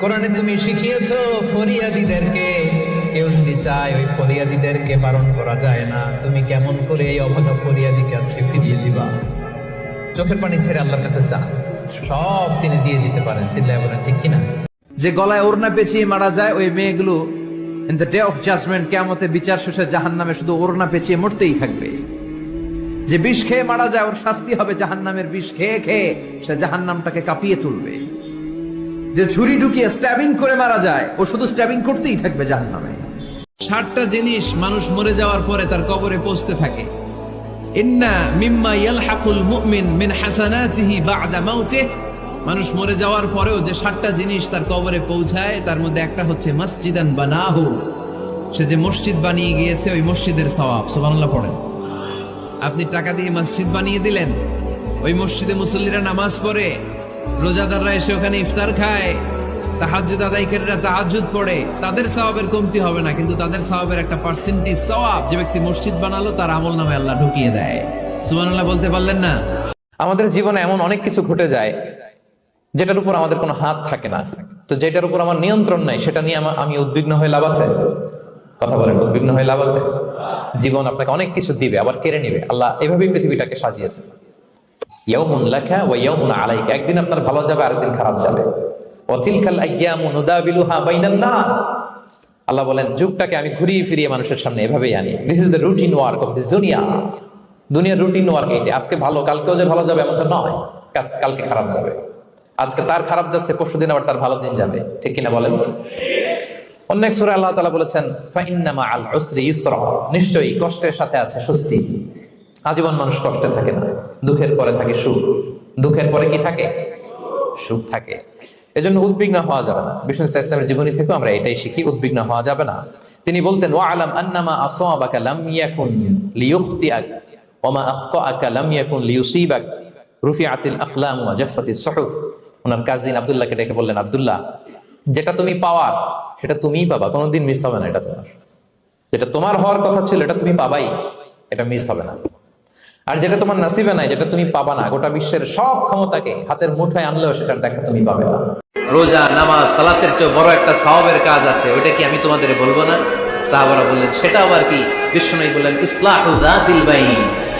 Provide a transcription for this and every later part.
কোরআনে তুমি শিখিয়েছ, ফরিয়াদিদেরকে। কেউ যদি চায় ওই ফরিয়াদিদেরকে বারণ করা যায় না। তুমি কেমন করে এই অভাগা ফরিয়াদিকে আজকে ফিরিয়ে দিবা? চোখের পানি ছেড়ে আল্লাহর কাছে চা। সব তিনি দিয়ে দিতে পারেন, চিল্লায় বলেন, ঠিক কিনা? যে গলায় ওড়না পেঁচিয়ে মারা যায়, ওই মেয়েগুলো in the day of judgement কেমতে বিচার শেষে জাহান নামে শুধু ওড়না পেঁচিয়ে মরতেই থাকবে। যে বিষ খেয়ে মারা যায়, ওর শাস্তি হবে জাহান নামের বিষ খেয়ে খেয়ে সে জাহান নামটাকে কাঁপিয়ে তুলবে। যে ছুরি ঢুকিয়ে স্ট্যাবিং করে মারা যায়, ও শুধু স্ট্যাবিং করতেই থাকবে জাহান নামে ষাটটা জিনিস মানুষ মরে যাওয়ার পরে তার কবরে পৌঁছতে থাকে। ইন্না মিম্মা ইয়ালহাকুল মুমিন মিন হাসানাতিহি বা'দা মাউতিহি। মানুষ মরে যাওয়ার পরেও যে সাতটা জিনিস তার কবরে পৌঁছায়, তার মধ্যে একটা হচ্ছে মসজিদান বানাহু। সে যে মসজিদ বানিয়ে গিয়েছে, ওই মসজিদের সওয়াব, সুবহানাল্লাহ পড়েন। আপনি টাকা দিয়ে মসজিদ বানিয়ে দিলেন, ওই মসজিদে মুসল্লিরা নামাজ পড়ে রোজাদাররা এসে ওখানে ইফতার খায়। তাহাজ্জুদ আদায়কারীরা তাহাজ্জুদ পড়ে। তাদের সওয়াবের কমতি হবে না, কিন্তু তাদের সওয়াবের একটা পার্সেন্টেজ সওয়াব যে ব্যক্তি মসজিদ বানালো, তার আমল নামে আল্লাহ ঢুকিয়ে দেয়। সুবহানাল্লাহ, বলতে পারলেন না? আমাদের জীবনে এমন অনেক কিছু ঘটে যায়, যেটার উপর আমাদের কোনো হাত থাকে না। তো যেটার উপর আমার নিয়ন্ত্রণ নাই, সেটা নিয়ে আমি উদ্বিগ্ন হয়ে লাভ আছে? কথা বলেন, উদ্বিগ্ন হয়ে লাভ আছে? জীবন আপনাকে অনেক কিছু দিবে, আবার কেড়ে নিবে। আল্লাহ এভাবেই পৃথিবীটাকে সাজিয়েছে ইয়াউমুন লাকা ওয়া ইয়াউমুন আলাইকা। একদিন আপনার ভালো যাবে, আরেকদিন খারাপ যাবে। ওয়াতিলকাল আইয়ামু নুদাবিলুহা বাইনান নাস। আল্লাহ বলেন, যুগটাকে আমি ঘুরিয়ে ফিরিয়ে মানুষের সামনে এভাবেই আনি। This is the routine work of this দুনিয়া। দুনিয়ার রুটিন ওয়ার্ক আজকে ভালো, কালকেও যে ভালো যাবে এমনটা নয়। কালকে খারাপ যাবে। আজকে তার খারাপ যাচ্ছে, পরশু দিন আবার তার ভালো দিন যাবে। ঠিক কিনা বলেন? অন্য এক সূরা আল্লাহ তালা বলেছেন ফাইন্নামা আল উসরি ইউসরা। নিশ্চয়ই কষ্টের সাথে আছে স্বস্তি। আজীবন মানুষ কষ্টে থাকে না। দুঃখের পরে থাকে সুখ। দুঃখের পরে কি থাকে? সুখ থাকে। এজন্য উদ্বিগ্ন হওয়া যাবে না। বিষ্ণু ইসলামের জীবনী থেকেও আমরা এটাই শিখি, উদ্বিগ্ন হওয়া যাবে না। তিনি বলতেন ওয়া আলাম আন্নামা আব্দুল্লাহ, যেটা তুমি সেটা পাবা। কোনোদিন মিস হবে না এটা তোমার। যেটা তোমার হওয়ার কথা ছিল, এটা তুমি পাবাই। এটা মিস হবে না। আর যেটা তোমার নাসিবে নাই যেটা তুমি পাবা না গোটা বিশ্বের সব ক্ষমতাকে হাতের মুঠোয় আনলেও সেটার দেখা তুমি পাবে না। রোজা নামাজ সালাতের চেয়ে বড় একটা সাহাবের কাজ আছে ওইটা কি আমি তোমাদের বলব না? সাহাবারা বললেন সেটা আবার কি? বিষ্ণু বললেন ইসলাহু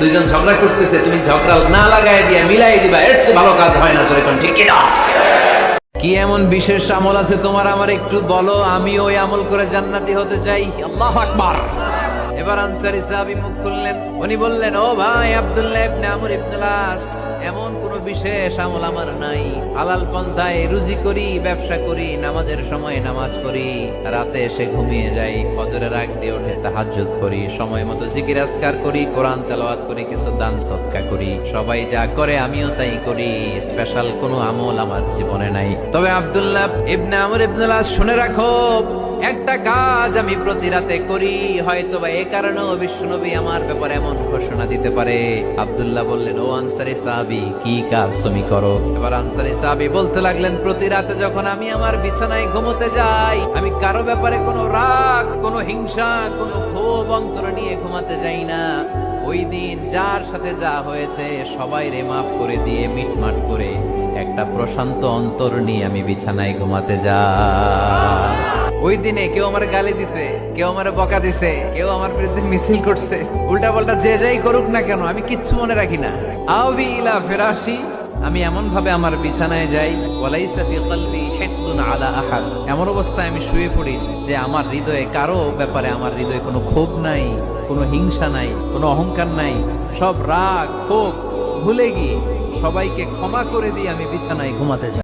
দুইজন ঝগড়া করতেছে তুমি ঝগড়া না লাগায় দিয়া মিলাই দিবা এর চেয়ে ভালো কাজ হয় না তোর ঠিক কি না কি এমন বিশেষ আমল আছে? তোমার আমার একটু বলো আমি ওই আমল করে জান্নাতি হতে চাই। আল্লাহ আকবার। এবার আনসারি সাহাবি মুখ খুললেন উনি বললেন ও ভাই আব্দুল্লাহ ইবনে আমর ইবনে লাস এমন কোন বিশেষ আমল আমার নাই। হালাল পন্থায় রুজি করি, ব্যবসা করি, নামাজের সময় নামাজ করি রাতে এসে ঘুমিয়ে যাই, ফজরের আগ দিয়ে উঠে তাহাজ্জুদ করি, সময় মতো জিকির আজকার করি, কোরআন তেলাওয়াত করি, কিছু দান সৎকা করি। সবাই যা করে আমিও তাই করি স্পেশাল কোনো আমল আমার জীবনে নাই। তবে আব্দুল্লাহ ইবনে আমর ইবনে লাস শুনে রাখো, একটা কাজ আমি প্রতি রাতে করি হয়তো বা এ কারণেও বিশ্বনবী আমার ব্যাপারে এমন ঘোষণা দিতে পারে। আব্দুল্লাহ বললেন, ও আনসারি সাহাবি কি কাজ তুমি করো? এবার আনসারি সাহাবি বলতে লাগলেন, প্রতি রাতে যখন আমি আমার বিছানায় ঘুমোতে যাই, আমি কারও ব্যাপারে কোনো রাগ, কোনো হিংসা, কোনো ক্ষোভ, অন্তর নিয়ে ঘুমাতে যাই না। ওই দিন যার সাথে যা হয়েছে, সবাই রে মাফ করে দিয়ে মিটমাট করে একটা প্রশান্ত অন্তর নিয়ে আমি বিছানায় ঘুমাতে যাই। ওই দিনে কেউ আমার গালি দিছে, কেউ আমার বকা দিছে, কেউ আমার বিরুদ্ধে মিছিল করছে। উল্টা পাল্টা যে যাই করুক না কেন, আমি কিচ্ছু মনে রাখি না। আমি এমন ভাবে আমার বিছানায় যাই, ওয়ালাইসা এমন অবস্থায় আমি শুয়ে পড়ি যে আমার হৃদয়ে কারও ব্যাপারে আমার হৃদয়ে কোনো ক্ষোভ নাই, কোনো হিংসা নাই, কোনো অহংকার নাই। সব রাগ, ক্ষোভ ভুলে গিয়ে সবাইকে ক্ষমা করে দিয়ে আমি বিছানায় ঘুমাতে যাই।